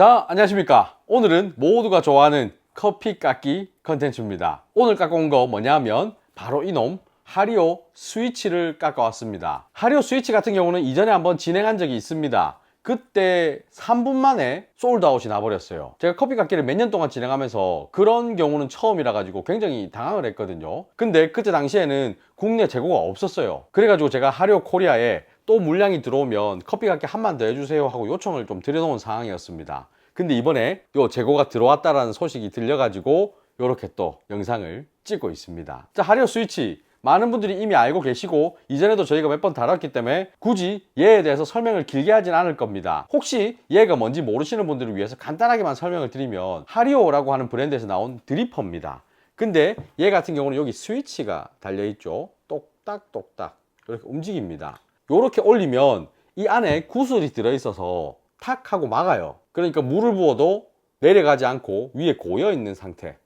자, 안녕하십니까. 오늘은 모두가 좋아하는 커피 깎기 컨텐츠입니다. 오늘 깎아온 거 뭐냐 하면 바로 이놈 하리오 스위치를 깎아왔습니다. 하리오 스위치 같은 경우는 이전에 한번 진행한 적이 있습니다. 그때 3분 만에 솔드아웃이 나버렸어요. 제가 커피 깎기를 몇 년 동안 진행하면서 그런 경우는 처음이라 가지고 굉장히 당황을 했거든요. 근데 그때 당시에는 국내 재고가 없었어요. 그래가지고 제가 하리오 코리아에 또 물량이 들어오면 커피 깎기 한번더 해주세요 하고 요청을 좀 드려놓은 상황이었습니다. 근데 이번에 요 재고가 들어왔다라는 소식이 들려가지고 이렇게 또 영상을 찍고 있습니다. 자, 하리오 스위치. 많은 분들이 이미 알고 계시고 이전에도 저희가 몇 번 다뤘기 때문에 굳이 얘에 대해서 설명을 길게 하진 않을 겁니다. 혹시 얘가 뭔지 모르시는 분들을 위해서 간단하게만 설명을 드리면 하리오라고 하는 브랜드에서 나온 드리퍼입니다. 근데 얘 같은 경우는 여기 스위치가 달려 있죠. 똑딱똑딱 이렇게 움직입니다. 이렇게 올리면 이 안에 구슬이 들어 있어서 탁 하고 막아요. 그러니까 물을 부어도 내려가지 않고 위에 고여 있는 상태.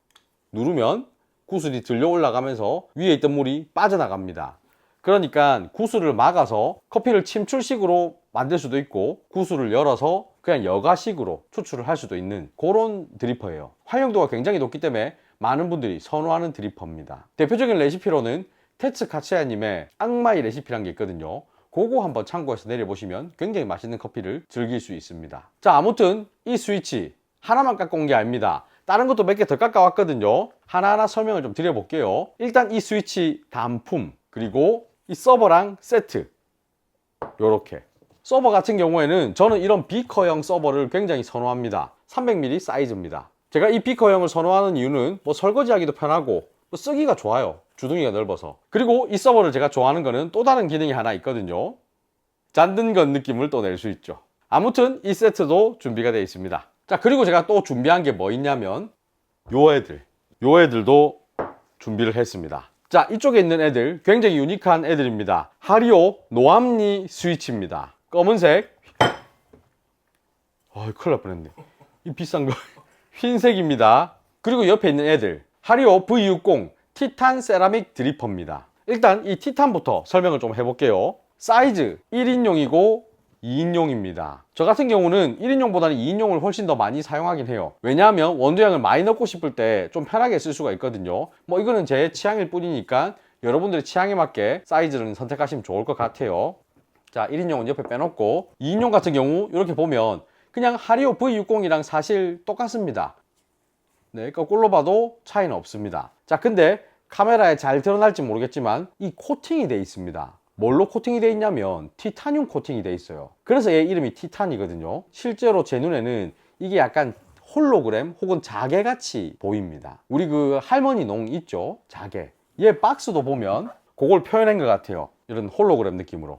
누르면 구슬이 들려 올라가면서 위에 있던 물이 빠져나갑니다. 그러니까 구슬을 막아서 커피를 침출식으로 만들 수도 있고 구슬을 열어서 그냥 여가식으로 추출을 할 수도 있는 그런 드리퍼예요. 활용도가 굉장히 높기 때문에 많은 분들이 선호하는 드리퍼입니다. 대표적인 레시피로는 테츠 카치아님의 악마의 레시피란 게 있거든요. 그거 한번 참고해서 내려보시면 굉장히 맛있는 커피를 즐길 수 있습니다. 자, 아무튼 이 스위치 하나만 깎아온 게 아닙니다. 다른 것도 몇 개 더 깎아왔거든요. 하나하나 설명을 좀 드려볼게요. 일단 이 스위치 단품, 그리고 이 서버랑 세트. 요렇게. 서버 같은 경우에는 저는 이런 비커형 서버를 굉장히 선호합니다. 300ml 사이즈입니다. 제가 이 비커형을 선호하는 이유는 뭐 설거지하기도 편하고 뭐 쓰기가 좋아요. 주둥이가 넓어서. 그리고 이 서버를 제가 좋아하는 거는 또 다른 기능이 하나 있거든요. 잔든 건 느낌을 또 낼 수 있죠. 아무튼 이 세트도 준비가 되어 있습니다. 자, 그리고 제가 또 준비한 게 뭐 있냐면 요 애들. 요 애들도 준비를 했습니다. 자, 이쪽에 있는 애들 굉장히 유니크한 애들입니다. 하리오 노암니 스위치입니다. 검은색. 아, 큰일 날 뻔했네. 이 비싼 거. 흰색입니다. 그리고 옆에 있는 애들. 하리오 V60 티탄 세라믹 드리퍼입니다. 일단 이 티탄부터 설명을 좀 해볼게요. 사이즈 1인용이고 2인용입니다. 저 같은 경우는 1인용보다는 2인용을 훨씬 더 많이 사용하긴 해요. 왜냐하면 원두량을 많이 넣고 싶을 때 좀 편하게 쓸 수가 있거든요. 뭐 이거는 제 취향일 뿐이니까 여러분들의 취향에 맞게 사이즈를 선택하시면 좋을 것 같아요. 자, 1인용은 옆에 빼놓고 2인용 같은 경우 이렇게 보면 그냥 하리오 V60이랑 사실 똑같습니다. 네, 거꾸로 봐도 차이는 없습니다. 자, 근데 카메라에 잘 드러날지 모르겠지만 이 코팅이 돼 있습니다. 뭘로 코팅이 돼 있냐면 티타늄 코팅이 돼 있어요. 그래서 얘 이름이 티탄이거든요. 실제로 제 눈에는 이게 약간 홀로그램 혹은 자개같이 보입니다. 우리 그 할머니 농 있죠? 자개. 얘 박스도 보면 그걸 표현한 것 같아요. 이런 홀로그램 느낌으로.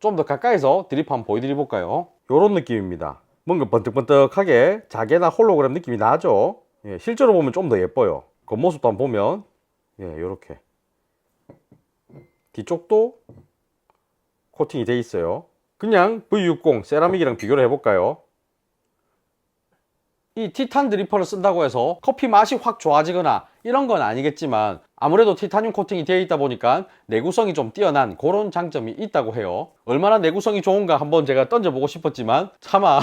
좀 더 가까이서 드립 한번 보여드려 볼까요? 이런 느낌입니다. 뭔가 번뜩번뜩하게 자개나 홀로그램 느낌이 나죠? 예, 실제로 보면 좀 더 예뻐요. 겉모습도 한번 보면 예, 이렇게 뒤쪽도 코팅이 돼 있어요. 그냥 V60 세라믹이랑 비교를 해볼까요? 이 티탄 드리퍼를 쓴다고 해서 커피 맛이 확 좋아지거나 이런 건 아니겠지만 아무래도 티타늄 코팅이 되어 있다 보니까 내구성이 좀 뛰어난 그런 장점이 있다고 해요. 얼마나 내구성이 좋은가 한번 제가 던져보고 싶었지만 차마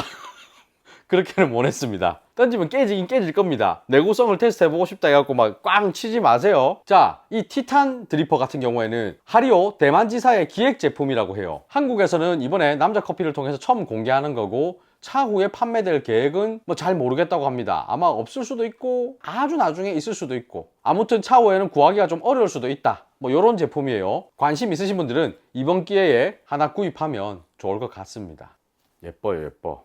그렇게는 못했습니다. 던지면 깨지긴 깨질 겁니다. 내구성을 테스트해보고 싶다 해갖고 막 꽝 치지 마세요. 자, 이 티탄 드리퍼 같은 경우에는 하리오 대만지사의 기획 제품이라고 해요. 한국에서는 이번에 남자 커피를 통해서 처음 공개하는 거고 차후에 판매될 계획은 뭐 잘 모르겠다고 합니다. 아마 없을 수도 있고 아주 나중에 있을 수도 있고 아무튼 차후에는 구하기가 좀 어려울 수도 있다. 뭐 이런 제품이에요. 관심 있으신 분들은 이번 기회에 하나 구입하면 좋을 것 같습니다. 예뻐요, 예뻐.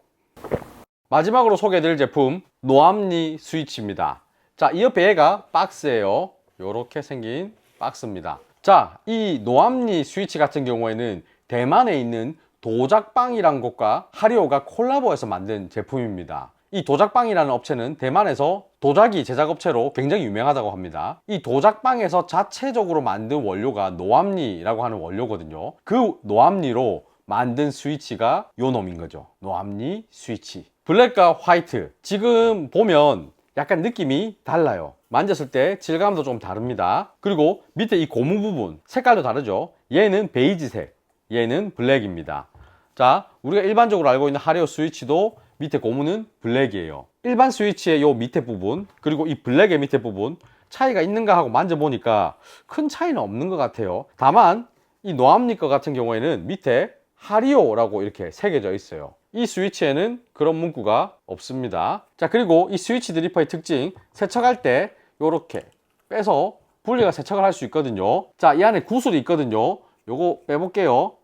마지막으로 소개해드릴 제품 노암니 스위치입니다. 자, 이 옆에 얘가 박스예요. 이렇게 생긴 박스입니다. 자, 이 노암니 스위치 같은 경우에는 대만에 있는 도작방이란 곳과 하리오가 콜라보해서 만든 제품입니다. 이 도작방이라는 업체는 대만에서 도자기 제작 업체로 굉장히 유명하다고 합니다. 이 도작방에서 자체적으로 만든 원료가 노암리라고 하는 원료거든요. 그 노암리로 만든 스위치가 요 놈인 거죠. 노암리 스위치. 블랙과 화이트. 지금 보면 약간 느낌이 달라요. 만졌을 때 질감도 좀 다릅니다. 그리고 밑에 이 고무 부분 색깔도 다르죠. 얘는 베이지색, 얘는 블랙입니다. 자, 우리가 일반적으로 알고 있는 하리오 스위치도 밑에 고무는 블랙이에요. 일반 스위치의 요 밑에 부분 그리고 이 블랙의 밑에 부분 차이가 있는가 하고 만져보니까 큰 차이는 없는 것 같아요. 다만 이 노암니 거 같은 경우에는 밑에 하리오라고 이렇게 새겨져 있어요. 이 스위치에는 그런 문구가 없습니다. 자, 그리고 이 스위치 드리퍼의 특징, 세척할 때 이렇게 빼서 분리가 세척을 할 수 있거든요. 자, 이 안에 구슬이 있거든요. 요거 빼볼게요.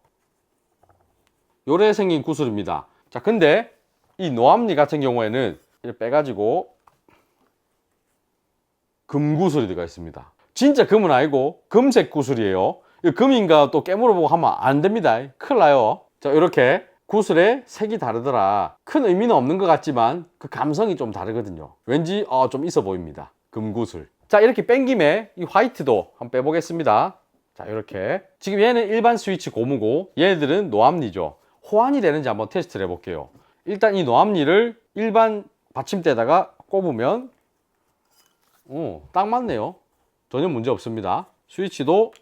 요래 생긴 구슬입니다. 자, 근데 이 노암니 같은 경우에는 이렇게 빼가지고 금구슬이 들어가 있습니다. 진짜 금은 아니고 금색 구슬이에요. 금인가 또 깨물어 보고 하면 안 됩니다. 큰일 나요. 자, 이렇게 구슬의 색이 다르더라. 큰 의미는 없는 것 같지만 그 감성이 좀 다르거든요. 왠지 어, 좀 있어 보입니다. 금구슬. 자, 이렇게 뺀 김에 이 화이트도 한번 빼보겠습니다. 자, 이렇게. 지금 얘는 일반 스위치 고무고 얘네들은 노암니죠. 호환이 되는지 한번 테스트를 해볼게요. 일단 이 노암니를 일반 받침대에다가 꼽으면 오, 딱 맞네요. 전혀 문제 없습니다. 스위치도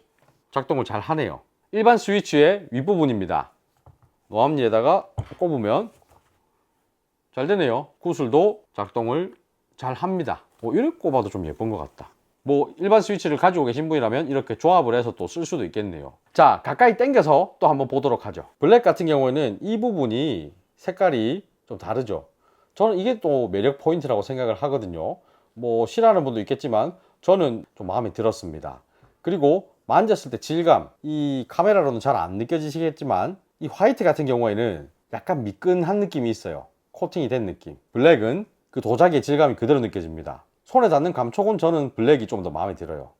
작동을 잘 하네요. 일반 스위치의 윗부분입니다. 노암니에다가 꼽으면 잘 되네요. 구슬도 작동을 잘 합니다. 뭐 이렇게 꼽아도 좀 예쁜 것 같다. 뭐 일반 스위치를 가지고 계신 분이라면 이렇게 조합을 해서 또 쓸 수도 있겠네요. 자, 가까이 당겨서 또 한번 보도록 하죠. 블랙 같은 경우에는 이 부분이 색깔이 좀 다르죠. 저는 이게 또 매력 포인트라고 생각을 하거든요. 뭐 싫어하는 분도 있겠지만 저는 좀 마음에 들었습니다. 그리고 만졌을 때 질감, 이 카메라로는 잘 안 느껴지시겠지만 이 화이트 같은 경우에는 약간 미끈한 느낌이 있어요. 코팅이 된 느낌. 블랙은 그 도자기의 질감이 그대로 느껴집니다. 손에 닿는 감촉은 저는 블랙이 좀 더 마음에 들어요.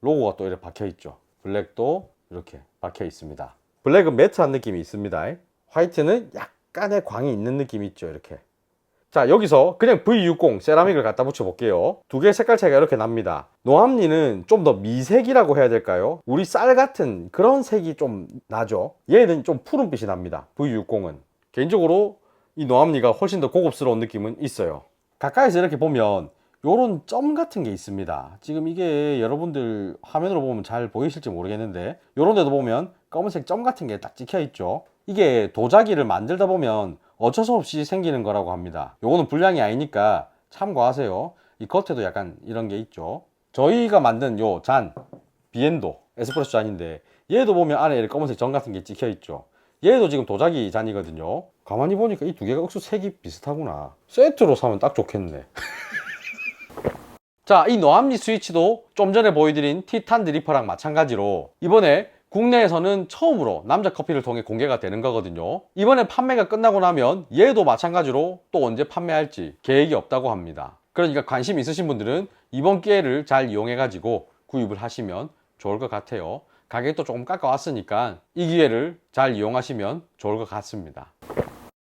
로고가 또 이렇게 박혀 있죠. 블랙도 이렇게 박혀 있습니다. 블랙은 매트한 느낌이 있습니다. 화이트는 약간의 광이 있는 느낌이 있죠. 이렇게. 자, 여기서 그냥 V60 세라믹을 갖다 붙여 볼게요. 두 개의 색깔 차이가 이렇게 납니다. 노암니는 좀 더 미색이라고 해야 될까요? 우리 쌀 같은 그런 색이 좀 나죠. 얘는 좀 푸른빛이 납니다. V60은. 개인적으로 이 노암니가 훨씬 더 고급스러운 느낌은 있어요. 가까이서 이렇게 보면 요런 점 같은 게 있습니다. 지금 이게 여러분들 화면으로 보면 잘 보이실지 모르겠는데 요런 데도 보면 검은색 점 같은 게 딱 찍혀 있죠. 이게 도자기를 만들다 보면 어쩔 수 없이 생기는 거라고 합니다. 요거는 불량이 아니니까 참고하세요. 이 겉에도 약간 이런 게 있죠. 저희가 만든 요 잔, 비엔도 에스프레소 잔인데 얘도 보면 안에 이렇게 검은색 점 같은 게 찍혀 있죠. 얘도 지금 도자기 잔이거든요. 가만히 보니까 이 두 개가 억수 색이 비슷하구나. 세트로 사면 딱 좋겠네. 자, 이 노암니 스위치도 좀 전에 보여드린 티탄 드리퍼랑 마찬가지로 이번에 국내에서는 처음으로 남자 커피를 통해 공개가 되는 거거든요. 이번에 판매가 끝나고 나면 얘도 마찬가지로 또 언제 판매할지 계획이 없다고 합니다. 그러니까 관심 있으신 분들은 이번 기회를 잘 이용해가지고 구입을 하시면 좋을 것 같아요. 가격도 조금 깎아왔으니까 이 기회를 잘 이용하시면 좋을 것 같습니다.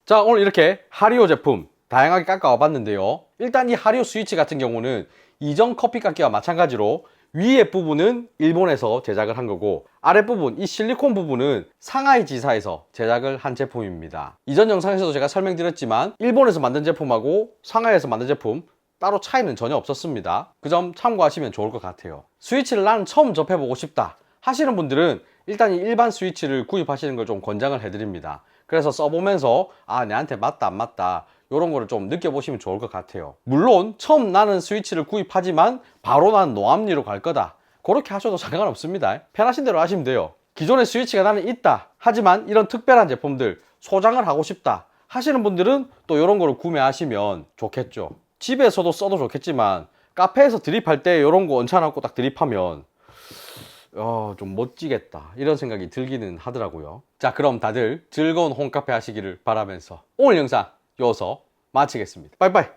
자, 오늘 이렇게 하리오 제품 다양하게 깎아와 봤는데요. 일단 이 하리오 스위치 같은 경우는 이전 커피 깎기와 마찬가지로 위에 부분은 일본에서 제작을 한 거고 아랫부분 이 실리콘 부분은 상하이 지사에서 제작을 한 제품입니다. 이전 영상에서도 제가 설명드렸지만 일본에서 만든 제품하고 상하이에서 만든 제품 따로 차이는 전혀 없었습니다. 그 점 참고하시면 좋을 것 같아요. 스위치를 나는 처음 접해보고 싶다 하시는 분들은 일단 이 일반 스위치를 구입하시는 걸 좀 권장을 해드립니다. 그래서 써보면서 아 내한테 맞다 안 맞다 이런 거를 좀 느껴보시면 좋을 것 같아요. 물론 처음 나는 스위치를 구입하지만 바로 난 노암리로 갈 거다. 그렇게 하셔도 상관없습니다. 편하신 대로 하시면 돼요. 기존의 스위치가 나는 있다. 하지만 이런 특별한 제품들 소장을 하고 싶다. 하시는 분들은 또 이런 거를 구매하시면 좋겠죠. 집에서도 써도 좋겠지만 카페에서 드립할 때 이런 거 얹혀놓고 딱 드립하면 어, 좀 멋지겠다. 이런 생각이 들기는 하더라고요. 자, 그럼 다들 즐거운 홈카페 하시기를 바라면서 오늘 영상 여기서 마치겠습니다. 빠이빠이.